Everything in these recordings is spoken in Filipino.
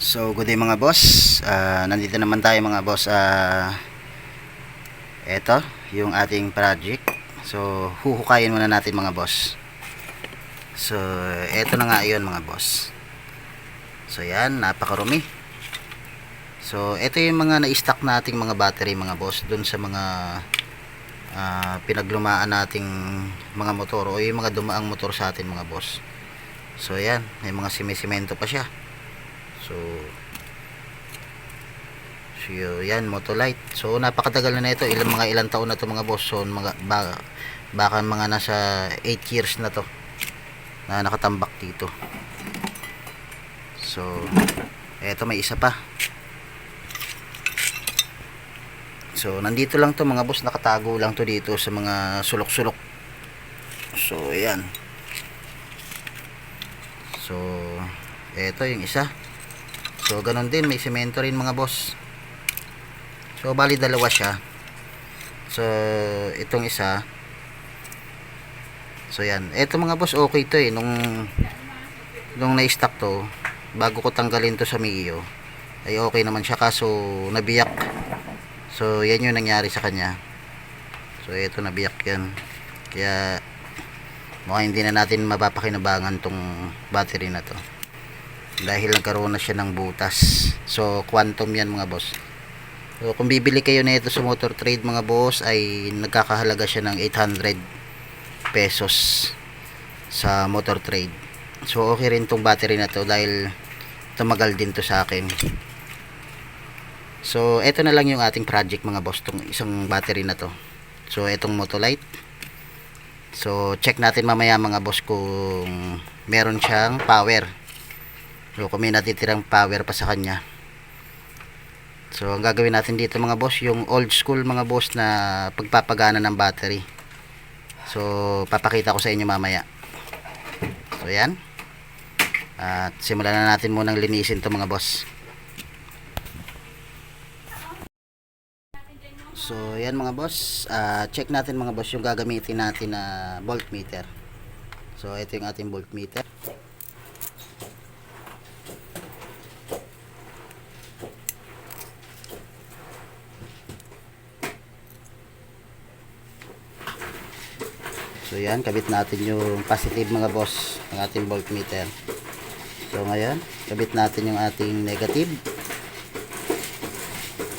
So, good day mga boss. Ah, nandito naman tayo mga boss. Ah, eto, yung ating project. So, huhukayin muna natin mga boss. So, eto na nga yun mga boss. So, yan, napakarumi. So, eto yung mga na-stock nating mga battery mga boss dun sa mga ah, pinaglumaan nating mga motor o yung mga dumaang motor sa atin mga boss. So, yan, may mga simisimento pa siya. So, so yan, Motolite. So, napakatagal na nito. Ilang mga ilang taon na to mga boss. So, mga, ba, baka mga nasa 8 years na to na nakatambak dito. So, eto may isa pa. So, nandito lang to mga boss. Nakatago lang to dito sa mga sulok-sulok. So, yan. So, eto yung isa. So, ganun din. May semento rin mga boss. So, bali dalawa siya. So, itong isa. So, yan. Eto mga boss, okay to eh. Nung, nung na-stock to, bago ko tanggalin to sa Mio, ay okay naman siya. Kaso, nabiyak. So, yan yung nangyari sa kanya. So, eto nabiyak yan. Kaya, mukhang hindi na natin mapapakinabangan tong battery na to dahil nagkaroon na siya ng butas. So quantum yan mga boss. So kung bibili kayo na ito sa motor trade mga boss ay nagkakahalaga siya ng 800 pesos sa motor trade. So okay rin tong battery na to dahil tumagal din to sa akin. So eto na lang yung ating project mga boss tong isang battery na to. So etong Motolite. So check natin mamaya mga boss kung meron siyang power So, kung may natitirang power pa sa kanya. So, ang gagawin natin dito mga boss, yung old school mga boss na pagpapagana ng battery. So, papakita ko sa inyo mamaya. So, yan. At simulan na natin munang linisin to mga boss. So, yan mga boss. Ah, check natin mga boss yung gagamitin natin na voltmeter. So, ito yung ating voltmeter. So yan, kabit natin yung positive mga boss ng ating voltmeter. So ngayon, kabit natin yung ating negative.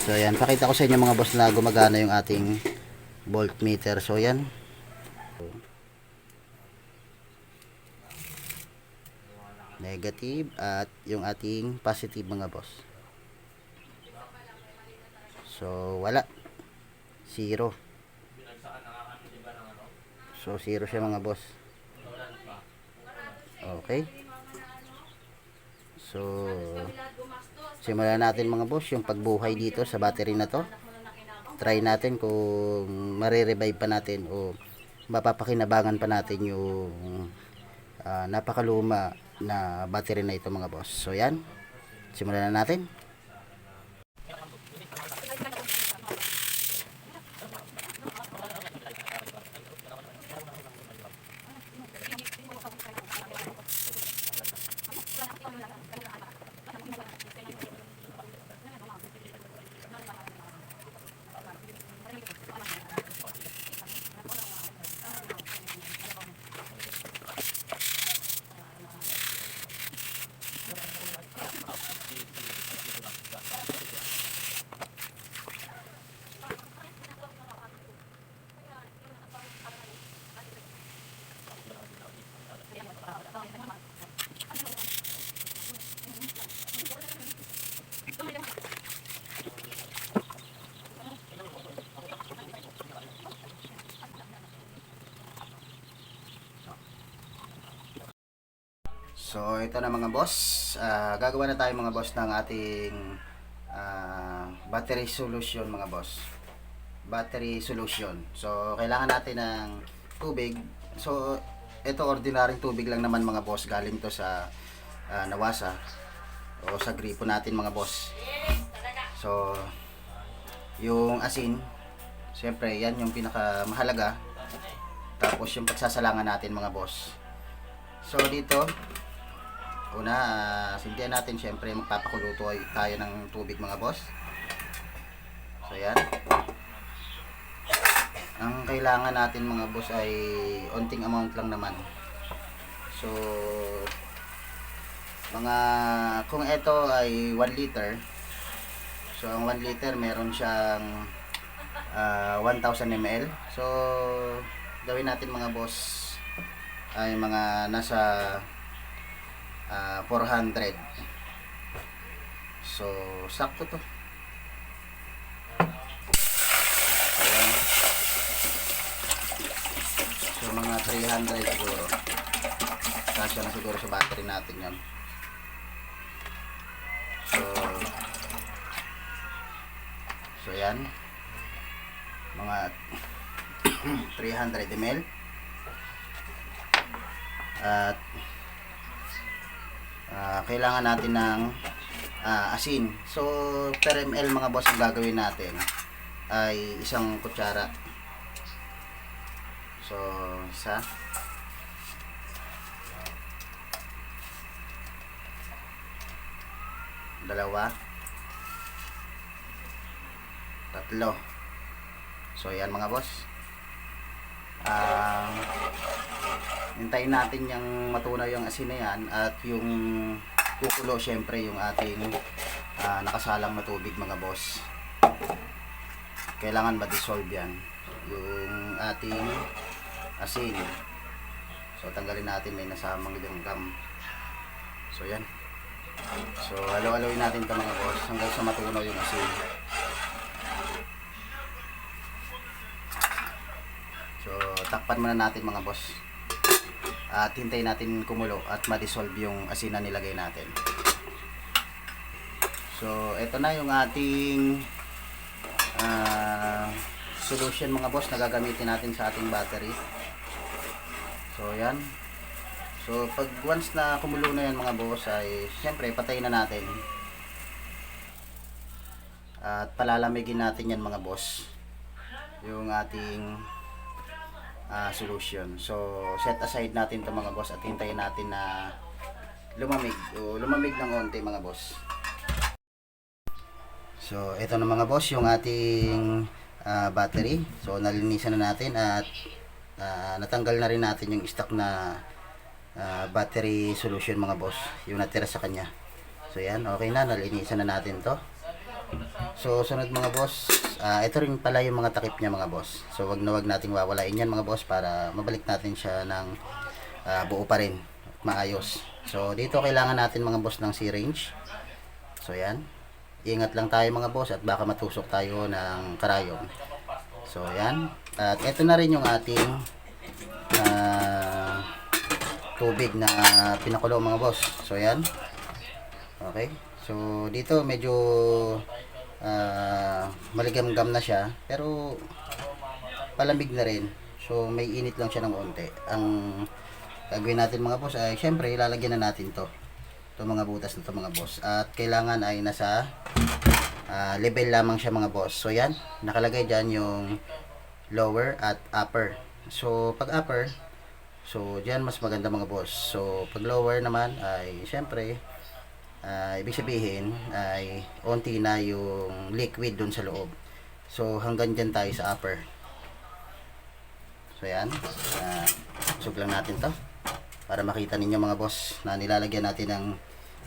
So yan, pakita ko sa inyo mga boss na gumagana yung ating voltmeter. So yan. Negative at yung ating positive mga boss. So wala. Zero. So, zero siya mga boss. Okay. So, simulan natin mga boss yung pagbuhay dito sa battery na to. Try natin kung marirevive pa natin o mapapakinabangan pa natin yung ah, napakaluma na battery na ito mga boss. So, yan. Simulan na natin. So, ito na mga boss. Ah, gagawa na tayo mga boss ng ating ah, battery solution mga boss. Battery solution. So, kailangan natin ng tubig. So, ito ordinaryong tubig lang naman mga boss. Galing to sa ah, Nawasa o sa gripo natin mga boss. So, yung asin, siyempre yan yung pinaka mahalaga. Tapos yung pagsasalangan natin mga boss. So, dito, Una, uh, sindihan natin syempre magpapakulo tayo ng tubig mga boss. So yan. Ang kailangan natin mga boss ay onting amount lang naman. So mga kung ito ay 1 liter. So ang 1 liter meron siyang ah, 1000 ml. So gawin natin mga boss ay mga nasa ah, 400. So sakto to. Ayan. So mga 300 siguro. Kasya na siguro sa battery natin yan. So So yan. Mga 300 ml. At ah, kailangan natin ng ah, asin. So per ml mga boss ang gagawin natin ay isang kutsara. So, isa. Dalawa. Tatlo. So, yan mga boss. Ah, hintayin natin yung matunaw yung asin na at yung kukulo syempre yung ating ah, nakasalang na tubig mga boss. Kailangan ma-dissolve yan yung ating asin. So tanggalin natin may nasamang langgam so yan. So halo-haloin natin ito mga boss hanggang sa matunaw yung asin. So takpan muna natin mga boss at hintayin natin kumulo at ma-dissolve yung asin na nilagay natin. So ito na yung ating ah, solution mga boss na gagamitin natin sa ating battery. So yan. So pag once na kumulo na yan mga boss ay syempre patayin na natin. At palalamigin natin yan mga boss. Yung ating ah, solution so set aside natin to mga boss at hintayin natin na lumamig o lumamig ng konti mga boss So, ito na mga boss, yung ating ah, battery. So, nalinisan na natin at ah, natanggal na rin natin yung stock na ah, battery solution mga boss. Yung natira sa kanya. So, yan. Okay na. Nalinisan na natin to. So, sunod mga boss, ah, ito rin pala yung mga takip niya mga boss. So, wag na wag nating wawalain yan mga boss para mabalik natin siya ng ah, buo pa rin. Maayos. So, dito kailangan natin mga boss ng syringe. So, yan. Ingat lang tayo mga boss at baka matusok tayo ng karayom. So, yan. At ito na rin yung ating ah, tubig na pinakulo mga boss. So, yan. Okay. So, dito medyo ah, maligam-gam na siya. Pero, palamig na rin. So, may init lang siya ng onte. Ang gagawin natin mga boss ay, syempre, ilalagyan na natin to ito mga butas na to mga boss at kailangan ay nasa ah, level lamang siya mga boss so yan nakalagay dyan yung lower at upper so pag upper so dyan mas maganda mga boss so pag lower naman ay syempre ah, ibig sabihin ay onti na yung liquid dun sa loob. So hanggang dyan tayo sa upper. So yan. Uh, sub lang natin to para makita ninyo mga boss na nilalagyan natin ng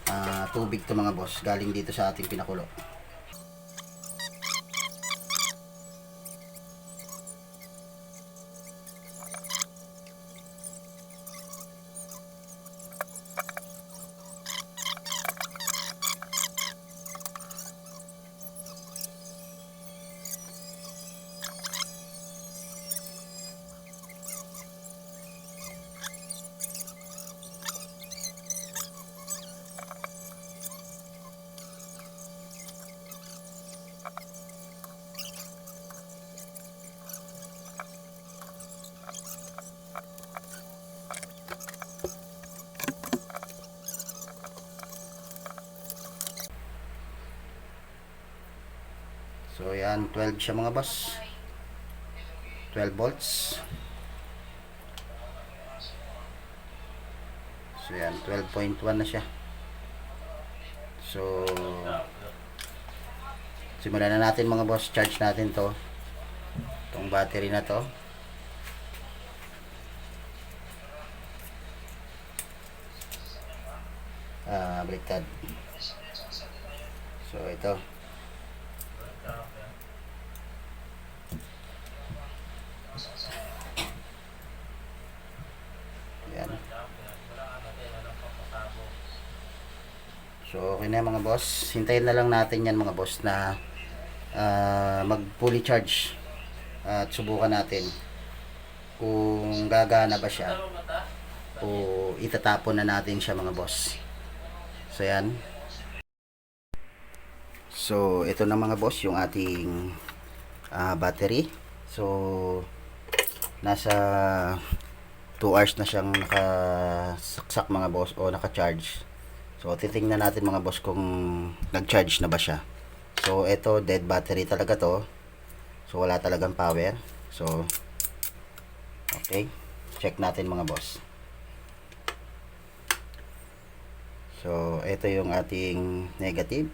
ah, tubig to mga boss galing dito sa ating pinakulo. Yan, 12 siya mga boss. 12 volts. So yan, 12.1 na siya. So simulan na natin mga boss, charge natin to. Itong battery na to. Ah, baliktad. So ito. So, okay na mga boss. Hintayin na lang natin yan mga boss na ah, mag fully charge. At subukan natin kung gagana ba siya o itatapon na natin siya mga boss. So, yan. So, ito na mga boss yung ating ah, battery. So, nasa 2 hours na siyang nakasaksak mga boss o naka-charge. So, titingnan natin mga boss kung nag-charge na ba siya. So, ito, dead battery talaga to. So, wala talagang power. So, okay. Check natin mga boss. So, ito yung ating negative.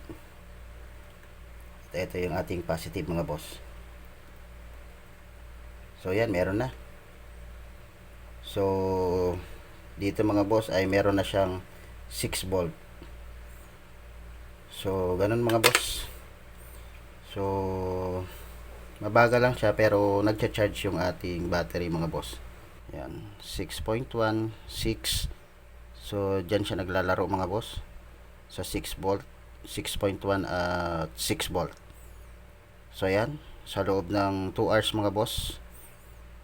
At ito yung ating positive mga boss. So, yan, meron na. So, dito mga boss ay meron na siyang 6 volt. So, ganun mga boss. So, mabagal lang siya pero nagcha-charge yung ating battery mga boss. Yan, 6.1, 6. So, dyan siya naglalaro mga boss. Sa 6 volt, 6.1 at 6 volt. So, yan. Sa loob ng 2 hours mga boss,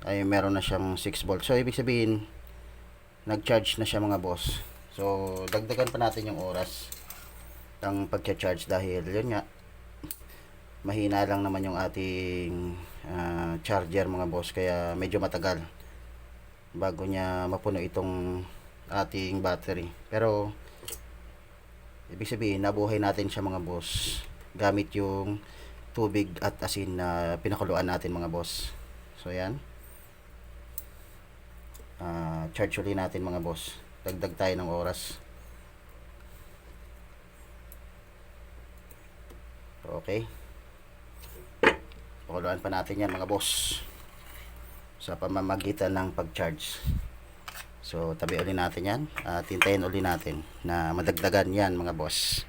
ay meron na siyang 6 volt. So, ibig sabihin, nag-charge na siya mga boss. So, dagdagan pa natin yung oras ng pagcha-charge dahil yun nga, mahina lang naman yung ating ah, charger mga boss. Kaya medyo matagal bago niya mapuno itong ating battery. Pero, ibig sabihin, nabuhay natin siya mga boss gamit yung tubig at asin na pinakuluan natin mga boss. So, yan ah charge ulit natin mga boss dagdag tayo ng oras. Okay. Pakuluan pa natin yan mga boss. Sa pamamagitan ng pag charge so tabi ulit natin yan at hintayin ulit natin na madagdagan yan mga boss.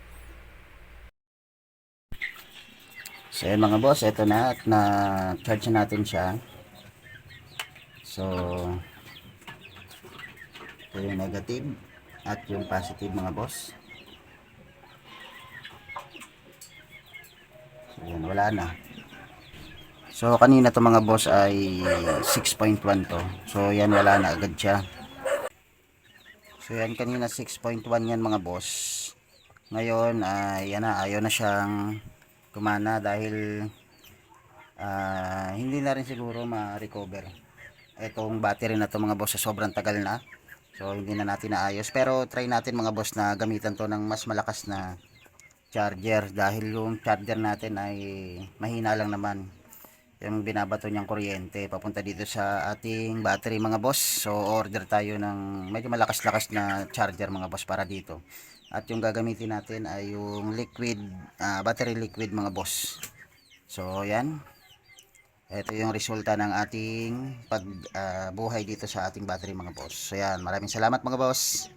So yan mga boss ito na at na charge na natin siya. So ito yung negative at yung positive mga boss. So yan, wala na. So kanina to mga boss ay 6.1 to. So yan wala na agad siya. So yan kanina 6.1 yan mga boss. Ngayon ay yan na ayaw na siyang kumana dahil ah, hindi na rin siguro ma-recover. Itong battery na to mga boss sa sobrang tagal na. So hindi na natin naayos. Pero try natin mga boss na gamitan to ng mas malakas na charger. Dahil yung charger natin ay mahina lang naman. Yung binabato niyang kuryente. Papunta dito sa ating battery mga boss. So order tayo ng medyo malakas-lakas na charger mga boss para dito. At yung gagamitin natin ay yung liquid ah, battery liquid mga boss. So yan ito yung resulta ng ating pagbuhay dito sa ating battery mga boss. So yan, maraming salamat mga boss.